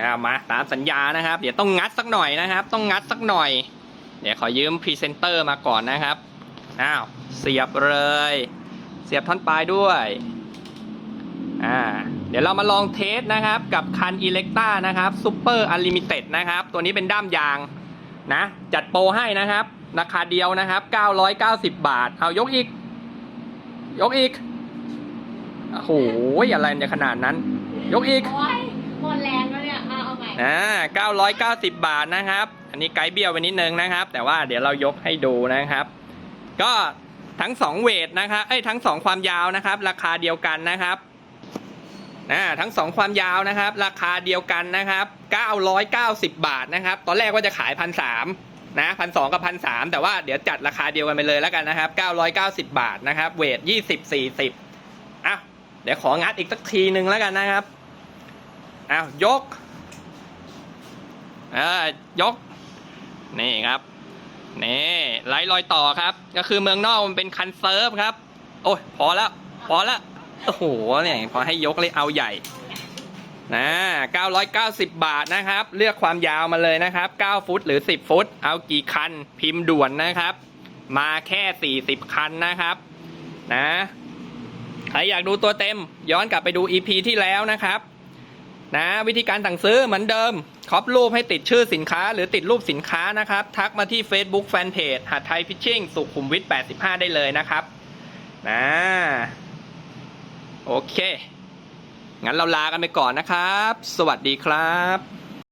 อ่ามาตามสัญญานะครับ เดี๋ยวต้องงัดสักหน่อยนะครับ ต้องงัดสักหน่อย เดี๋ยวขอยืมพรีเซนเตอร์มาก่อนนะครับอ้าวเสียบเลย เสียบท่อนปลายด้วยอ่าเดี๋ยวเรามาลองเทสนะครับ กับคันอิเล็กต้านะครับซูเปอร์อลิมิเต็ดนะครับ ตัวนี้เป็นด้ามยางนะ จัดโปรให้นะครับ ราคาเดียวนะครับ 990 บาท เอายกอีก ยกอีกโอ้โหอะไรจะขนาดนั้น ยกอีกโอ้ยหมดแรงแล้วเนี่ย อ่า990 บาทนะครับ อันนี้ไกด์เบี้ยวไปนิดนึงนะครับ แต่ว่าเดี๋ยวเรายกให้ดูนะครับ ก็ทั้ง2เวทนะครับเอ้ยทั้ง2ความยาวนะครับ ราคาเดียวกันนะครับอ่าทั้ง2ความยาวนะครับ ราคาเดียวกันนะครับ 990 บาทนะครับ ตอนแรกว่าจะขายพันสามนะพันสองกับพันสามแต่ว่าเดี๋ยวจัดราคาเดียวกันไปเลยแล้วกันนะครับ 990 บาทนะครับ เวท 20 40อะเดี๋ยวของัดอีกสักทีหนึ่งแล้วกันนะครับอ้าวยก เออยก นี่ครับนี่ไล่รอยต่อครับ ก็คือเมืองนอกมันเป็นคันเซิร์ฟครับ โอ้ยพอแล้วพอแล้วโอ้โหเนี่ยพอให้ยกเลยเอาใหญ่นะ990 บาทนะครับ เลือกความยาวมาเลยนะครับ 9 ฟุตหรือ 10 ฟุต เอากี่คันพิมพ์ด่วนนะครับ มาแค่ 40 คันนะครับ นะ ใครอยากดูตัวเต็ม ย้อนกลับไปดู EP ที่แล้วนะครับ นะวิธีการสั่งซื้อเหมือนเดิมครอปรูปให้ติดชื่อสินค้า หรือติดรูปสินค้านะครับ ทักมาที่ Facebook Fanpage หาดไทยพิชชิ่งสุขุมวิท85 ได้เลยนะครับนะโอเค งั้นเราลากันไปก่อนนะครับ สวัสดีครับ